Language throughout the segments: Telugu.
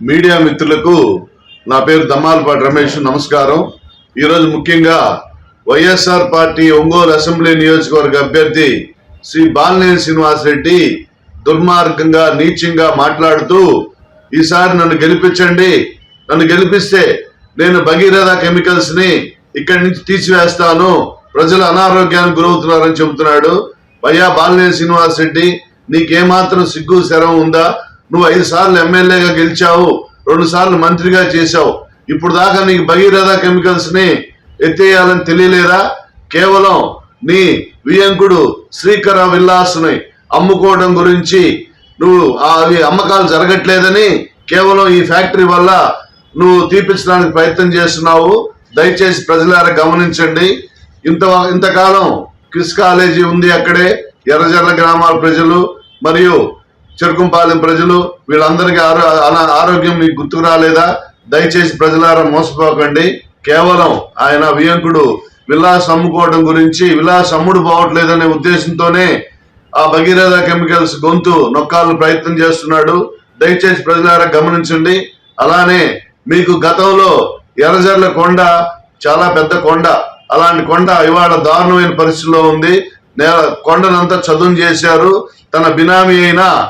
మీడియా మిత్రులకు నా పేరు దమ్మాలపాటి రమేష్ నమస్కారం. ఈరోజు ముఖ్యంగా వైఎస్ఆర్ పార్టీ ఒంగోలు అసెంబ్లీ నియోజకవర్గ అభ్యర్థి శ్రీ బాలినేని శ్రీనివాసరెడ్డి దుర్మార్గంగా నీచంగా మాట్లాడుతూ ఈసారి నన్ను గెలిపించండి. నన్ను గెలిపిస్తే నేను భగీరథ కెమికల్స్ని ఇక్కడి నుంచి తీసివేస్తాను. ప్రజలు అనారోగ్యానికి గురవుతున్నారని చెబుతున్నాడు. భయ్యా బాలినేని శ్రీనివాస్ రెడ్డి నీకేమాత్రం సిగ్గు శరం ఉందా? నువ్వు ఐదు సార్లు ఎమ్మెల్యేగా గెలిచావు రెండు సార్లు మంత్రిగా చేశావు. ఇప్పుడు దాకా నీకు భగీరథ కెమికల్స్ని ఎత్తేయాలని తెలియలేదా కేవలం నీ వియంకుడు శ్రీకర విల్లాస్ని అమ్ముకోవడం గురించి నువ్వు ఆ అవి అమ్మకాలు జరగట్లేదని కేవలం ఈ ఫ్యాక్టరీ వల్ల నువ్వు తీపించడానికి ప్రయత్నం చేస్తున్నావు. దయచేసి ప్రజలారా గమనించండి. ఇంత ఇంతకాలం క్రిస్ కాలేజీ ఉంది అక్కడే ఎర్రజర్ల గ్రామాల ప్రజలు మరియు చెరుకుంపాలెం ప్రజలు వీళ్ళందరికీ ఆరో ఆరోగ్యం మీకు గుర్తుకు రాలేదా? దయచేసి ప్రజలారా మోసపోకండి. కేవలం ఆయన వియంకుడు విలాస్ అమ్ముకోవడం గురించి విలాస్ అమ్ముడు పోవట్లేదనే ఉద్దేశంతోనే ఆ భగీరథ కెమికల్స్ గొంతు నొక్కాలని ప్రయత్నం చేస్తున్నాడు. దయచేసి ప్రజలారా గమనించండి. అలానే మీకు గతంలో ఎర్రజర్ల కొండ చాలా పెద్ద కొండ. అలాంటి కొండ ఇవాళ దారుణమైన పరిస్థితిలో ఉంది. నేల కొండనంతా చదును చేశారు. తన బినామీ అయిన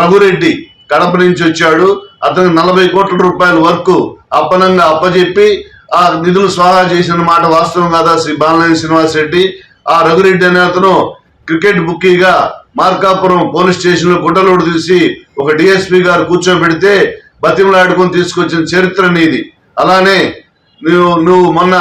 రఘురెడ్డి కడప నుంచి వచ్చాడు. అతనికి నలభై కోట్ల రూపాయల వర్క్ అప్పనంగా అప్పచెప్పి ఆ నిధులు స్వాహా చేసిన మాట వాస్తవం కాదా శ్రీ బాలనేని శ్రీనివాస్ రెడ్డి ఆ రఘురెడ్డి అనే అతను క్రికెట్ బుక్కీగా మార్కాపురం పోలీస్ స్టేషన్లో గుడ్డలోడు తీసి ఒక డిఎస్పీ గారు కూర్చోబెడితే బతిమలాడుకొని తీసుకొచ్చిన చరిత్ర నీది. అలానే నువ్వు నువ్వు మొన్న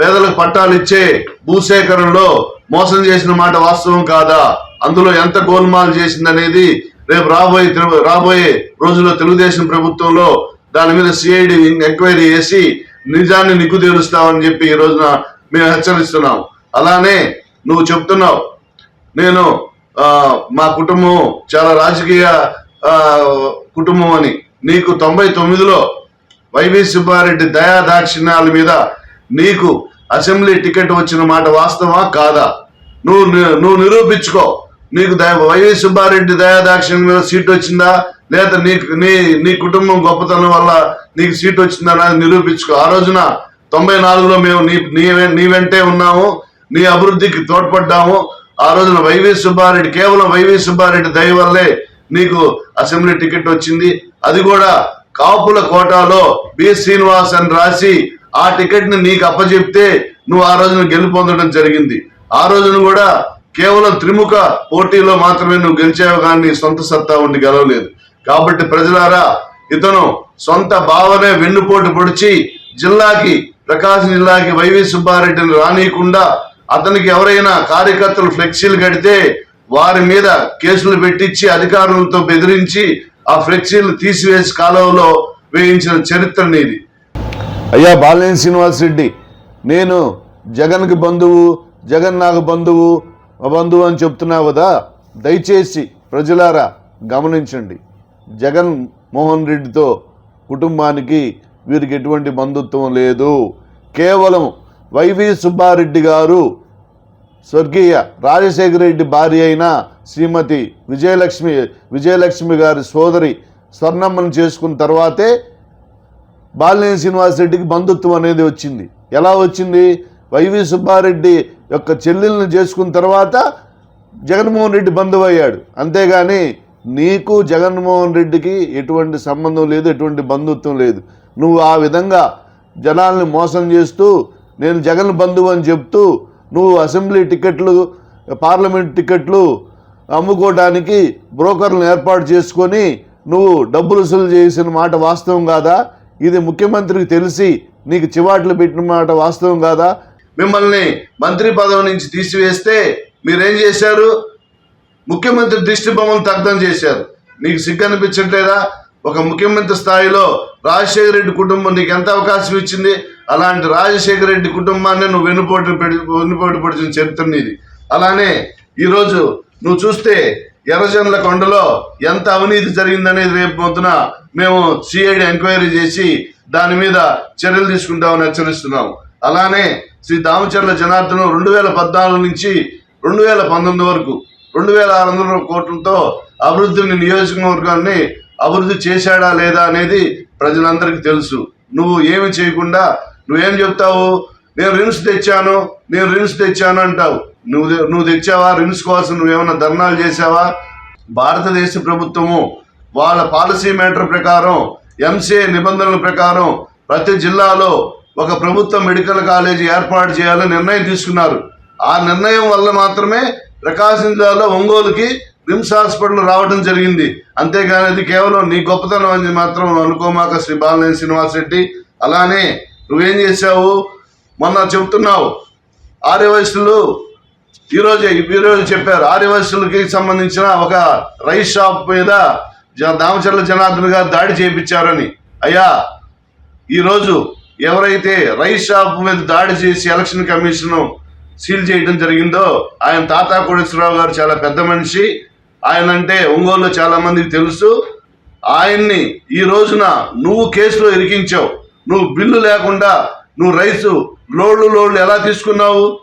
పేదలకు పట్టాలు ఇచ్చే భూసేకరణలో మోసం చేసిన మాట వాస్తవం కాదా? అందులో ఎంత గోల్మాల్ చేసిందనేది రేపు రాబోయే రాబోయే రోజుల్లో తెలుగుదేశం ప్రభుత్వంలో దాని మీద సిఐడి ఎంక్వైరీ చేసి నిజాన్ని నిగ్గు తేలుస్తామని చెప్పి ఈ రోజున మేము హెచ్చరిస్తున్నాం. అలానే నువ్వు చెప్తున్నావు. నేను మా కుటుంబం చాలా రాజకీయ కుటుంబం అని. నీకు తొంభై తొమ్మిదిలో వైవి సుబ్బారెడ్డి దయా దాక్షిణ్యాల మీద నీకు అసెంబ్లీ టికెట్ వచ్చిన మాట వాస్తవా కాదా? నువ్వు నువ్వు నిరూపించుకో. నీకు దయ వైవి సుబ్బారెడ్డి దయాదాక్షిణ మీద సీట్ వచ్చిందా? లేదా నీకు నీ నీ కుటుంబం గొప్పతనం వల్ల నీకు సీట్ వచ్చిందా అనేది నిరూపించుకో. ఆ రోజున తొంభై నాలుగులో మేము నీ నీ నీ వెంటే ఉన్నాము నీ అభివృద్ధికి తోడ్పడ్డాము. ఆ రోజున వైవి సుబ్బారెడ్డి కేవలం వైవి సుబ్బారెడ్డి దయ వల్లే నీకు అసెంబ్లీ టికెట్ వచ్చింది. అది కూడా కాపుల కోటాలో బి శ్రీనివాస్ అని రాసి ఆ టికెట్ని నీకు అప్పచెప్తే నువ్వు ఆ రోజున గెలుపొందడం జరిగింది. ఆ రోజున కూడా కేవలం త్రిముఖ పోటీలో మాత్రమే నువ్వు గెలిచావు కానీ సొంత సత్తా ఉండి గెలవలేదు. కాబట్టి ప్రజలారా ఇతను సొంత భావనే వెన్నుపోటు పొడిచి జిల్లాకి ప్రకాశం జిల్లాకి వైవి సుబ్బారెడ్డిని రానియకుండా అతనికి ఎవరైనా కార్యకర్తలు ఫ్లెక్సీలు కడితే వారి మీద కేసులు పెట్టించి అధికారులతో బెదిరించి ఆ ఫ్లెక్సీలు తీసివేసి కాలంలో వేయించిన చరిత్ర నీది. అయ్యా బాలినేని శ్రీనివాస్ రెడ్డి నేను జగన్కి బంధువు జగన్ నాకు బంధువు బంధువు అని చెప్తున్నా కదా దయచేసి ప్రజలారా గమనించండి. జగన్ మోహన్ రెడ్డితో కుటుంబానికి వీరికి ఎటువంటి బంధుత్వం లేదు. కేవలం వైవి సుబ్బారెడ్డి గారు స్వర్గీయ రాజశేఖర రెడ్డి భార్య అయిన శ్రీమతి విజయలక్ష్మి విజయలక్ష్మి గారి సోదరి స్వర్ణమ్మను చేసుకున్న తర్వాతే బాలినేని శ్రీనివాసరెడ్డికి బంధుత్వం అనేది వచ్చింది. ఎలా వచ్చింది? వైవి సుబ్బారెడ్డి యొక్క చెల్లెల్ని చేసుకున్న తర్వాత జగన్మోహన్ రెడ్డి బంధువు అయ్యాడు అంతేగాని నీకు జగన్మోహన్ రెడ్డికి ఎటువంటి సంబంధం లేదు ఎటువంటి బంధుత్వం లేదు. నువ్వు ఆ విధంగా జనాల్ని మోసం చేస్తూ నేను జగన్ బంధువు అని చెప్తూ నువ్వు అసెంబ్లీ టికెట్లు పార్లమెంట్ టికెట్లు అమ్ముకోవడానికి బ్రోకర్లను ఏర్పాటు చేసుకొని నువ్వు డబ్బులు వసూలు చేసిన మాట వాస్తవం కాదా? ఇది ముఖ్యమంత్రికి తెలిసి నీకు చివాట్లు పెట్టిన మాట వాస్తవం కాదా? మిమ్మల్ని మంత్రి పదవి నుంచి తీసివేస్తే మీరేం చేశారు? ముఖ్యమంత్రి దృష్టి బొమ్మను దగ్ధం చేశారు. నీకు సిగ్గు అనిపించట్లేదా? ఒక ముఖ్యమంత్రి స్థాయిలో రాజశేఖర రెడ్డి కుటుంబం నీకు ఎంత అవకాశం ఇచ్చింది? అలాంటి రాజశేఖర రెడ్డి కుటుంబాన్ని నువ్వు వెన్నుపోటు వెనుపోటు వెన్నుపోటు పడిచిన చరిత్ర నీది. అలానే ఈరోజు నువ్వు చూస్తే ఎర్రజనుల కొండలో ఎంత అవినీతి జరిగిందనేది రేపు పొద్దున మేము సిఐడి ఎంక్వైరీ చేసి దాని మీద చర్యలు తీసుకుంటామని హెచ్చరిస్తున్నాం అలానే శ్రీ దామచర్ల జనార్దనం రెండు వేల పద్నాలుగు నుంచి రెండు వేల పంతొమ్మిది వరకు రెండు వేల ఆరు వందల కోట్లతో అభివృద్ధిని నియోజకవర్గాన్ని అభివృద్ధి చేశాడా లేదా అనేది ప్రజలందరికీ తెలుసు. నువ్వు ఏమి చేయకుండా నువ్వేం చెప్తావు? నేను రిమ్స్ తెచ్చాను నేను రిమ్స్ తెచ్చాను అంటావు. నువ్వు నువ్వు తెచ్చావా? రిమ్స్ కోసం నువ్వేమైనా ధర్నాలు చేసావా భారతదేశ ప్రభుత్వము వాళ్ళ పాలసీ మేటర్ ప్రకారం ఎంసీఏ నిబంధనల ప్రకారం ప్రతి జిల్లాలో ఒక ప్రభుత్వ మెడికల్ కాలేజీ ఏర్పాటు చేయాలని నిర్ణయం తీసుకున్నారు. ఆ నిర్ణయం వల్ల మాత్రమే ప్రకాశం జిల్లాలో ఒంగోలుకి రిమ్స్ హాస్పిటల్ రావడం జరిగింది. అంతేగాని అది కేవలం నీ గొప్పతనం అని మాత్రం అనుకోమాక శ్రీ బాలనేని శ్రీనివాస్ రెడ్డి. అలానే నువ్వేం చేశావు? మొన్న చెబుతున్నావు ఆర్యవయస్సులు ఈరోజు ఈరోజు చెప్పారు. ఆర్యవయస్సులకి సంబంధించిన ఒక రైస్ షాప్ మీద దామచర్ల జనార్దన్ గారు దాడి చేయించారని. అయ్యా ఈరోజు ఎవరైతే రైస్ షాప్ మీద దాడి చేసి ఎలక్షన్ కమిషన్ సీల్ చేయడం జరిగిందో ఆయన తాతా కోటేశ్వరరావు గారు చాలా పెద్ద మనిషి. ఆయన అంటే ఒంగోలులో చాలా మందికి తెలుసు. ఆయన్ని ఈ రోజున నువ్వు కేసులో ఇరికించావు. నువ్వు బిల్లు లేకుండా నువ్వు రైసు లోడ్లు లోడ్లు ఎలా తీసుకున్నావు?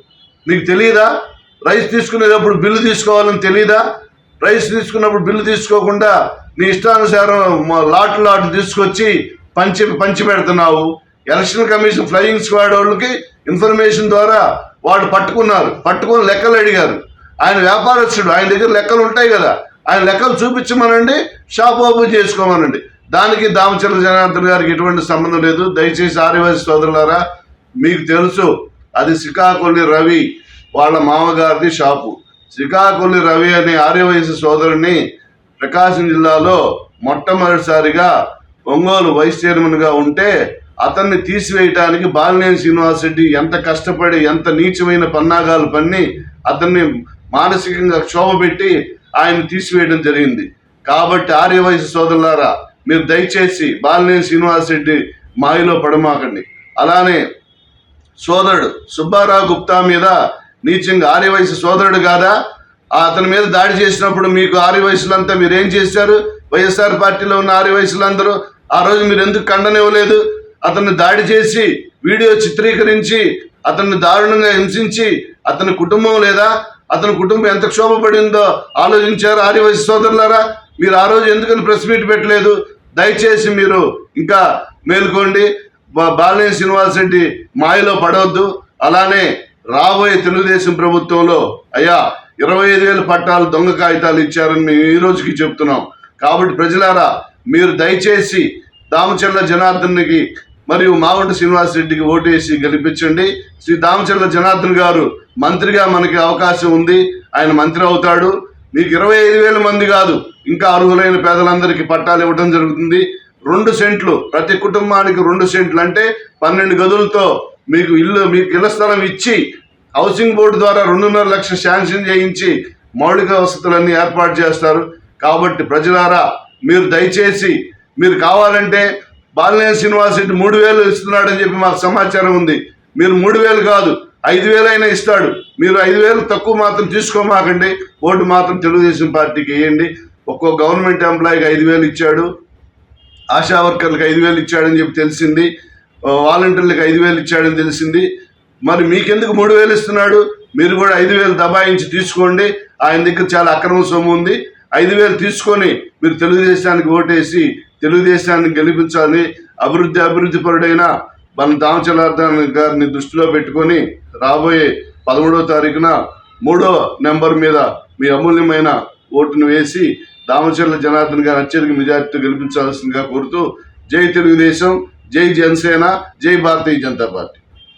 నీకు తెలియదా రైస్ తీసుకునేటప్పుడు బిల్లు తీసుకోవాలని తెలియదా రైస్ తీసుకున్నప్పుడు బిల్లు తీసుకోకుండా నీ ఇష్టానుసారం లాట్లు లాట్ లాట్ తీసుకొచ్చి పంచి పంచి పెడుతున్నావు. ఎలక్షన్ కమిషన్ ఫ్లయింగ్ స్క్వాడ్ వాళ్ళకి ఇన్ఫర్మేషన్ ద్వారా వాళ్ళు పట్టుకున్నారు. పట్టుకొని లెక్కలు అడిగారు. ఆయన వ్యాపారస్తుడు ఆయన దగ్గర లెక్కలు ఉంటాయి కదా. ఆయన లెక్కలు చూపించమనండి షాప్ ఓపెన్ చేసుకోమనండి. దానికి దామచంద్ర జనార్దన్ గారికి ఎటువంటి సంబంధం లేదు. దయచేసి ఆదివాసి సోదరులారా మీకు తెలుసు అది శ్రీకాకుళి రవి వాళ్ళ మామగారిది షాపు. శ్రీకాకుళి రవి అనే ఆర్యవయసు సోదరుని ప్రకాశం జిల్లాలో మొట్టమొదటిసారిగా ఒంగోలు వైస్ చైర్మన్గా ఉంటే అతన్ని తీసివేయటానికి బాలినేని శ్రీనివాసరెడ్డి ఎంత కష్టపడి ఎంత నీచమైన పన్నాగాలు పన్ని అతన్ని మానసికంగా క్షోభ పెట్టి ఆయన తీసివేయడం జరిగింది. కాబట్టి ఆర్యవయసు సోదరులారా మీరు దయచేసి బాలినేని శ్రీనివాసరెడ్డి మాయలో పడమాకండి. అలానే సోదరుడు సుబ్బారావు గుప్తా మీద నీచంగా ఆర్యవయసు సోదరుడు కాదా? అతని మీద దాడి చేసినప్పుడు మీకు ఆర్యవయసులంతా మీరేం చేశారు? వైఎస్ఆర్ పార్టీలో ఉన్న ఆర్యవయసులందరూ ఆ రోజు మీరు ఎందుకు ఖండనివ్వలేదు? అతన్ని దాడి చేసి వీడియో చిత్రీకరించి అతన్ని దారుణంగా హింసించి అతని కుటుంబం లేదా అతని కుటుంబం ఎంత క్షోభపడిందో ఆలోచించారు ఆర్యవయసు సోదరులారా? మీరు ఆ రోజు ఎందుకని ప్రెస్ మీట్ పెట్టలేదు? దయచేసి మీరు ఇంకా మేల్కోండి. బా- బాలినేని శ్రీనివాస్ రెడ్డి మాయలో పడవద్దు. అలానే రాబోయే తెలుగుదేశం ప్రభుత్వంలో అయ్యా ఇరవై ఐదు వేల పట్టాలు దొంగ కాగితాలు ఇచ్చారని మేము ఈ రోజుకి చెప్తున్నాం. కాబట్టి ప్రజలారా మీరు దయచేసి దామచర్ల జనార్దన్కి మరియు మాగుంట శ్రీనివాస్ రెడ్డికి ఓటేసి గెలిపించండి. శ్రీ దామచర్ల జనార్దన్ గారు మంత్రిగా మనకి అవకాశం ఉంది. ఆయన మంత్రి అవుతాడు. మీకు ఇరవై ఐదు వేల మంది కాదు ఇంకా అర్హులైన పేదలందరికీ పట్టాలు ఇవ్వడం జరుగుతుంది. రెండు సెంట్లు ప్రతి కుటుంబానికి రెండు సెంట్లు అంటే పన్నెండు గదులతో మీకు ఇల్లు మీకు ఇళ్ళ స్థలం ఇచ్చి హౌసింగ్ బోర్డు ద్వారా రెండున్నర లక్షలు శాంక్షన్ చేయించి మౌలిక వసతులన్నీ ఏర్పాటు చేస్తారు. కాబట్టి ప్రజలారా మీరు దయచేసి మీరు కావాలంటే బాలినేని శ్రీనివాస్ రెడ్డి మూడు వేలు ఇస్తున్నాడని చెప్పి మాకు సమాచారం ఉంది. మీరు మూడు వేలు కాదు ఐదు వేలైనా ఇస్తాడు. మీరు ఐదు వేలు తక్కువ మాత్రం తీసుకోమాకండి. ఓటు మాత్రం తెలుగుదేశం పార్టీకి వేయండి. ఒక్కో గవర్నమెంట్ ఎంప్లాయీకి ఐదు వేలు ఇచ్చాడు. ఆశా వర్కర్లకు ఐదు వేలు ఇచ్చాడని చెప్పి తెలిసింది. వాలంటీర్లకు ఐదు వేలు ఇచ్చాడని తెలిసింది. మరి మీకెందుకు మూడు వేలు ఇస్తున్నాడు? మీరు కూడా ఐదు వేలు దబాయించి తీసుకోండి. ఆయన దగ్గర చాలా అక్రమ సొమ్ము ఉంది. ఐదు వేలు తీసుకొని మీరు తెలుగుదేశానికి ఓటేసి తెలుగుదేశాన్ని గెలిపించాలి అభివృద్ధి అభివృద్ధి పరుడైన మన దామచలార్దన్ గారిని దృష్టిలో పెట్టుకొని రాబోయే పదమూడవ తారీఖున మూడో నెంబర్ మీద మీ అమూల్యమైన ఓటును వేసి దామచర్ల జనార్దన్ గారు అత్యధిక మెజార్టీతో గెలిపించాల్సిందిగా కోరుతూ జై తెలుగుదేశం జై జనసేన జై భారతీయ జనతా పార్టీ.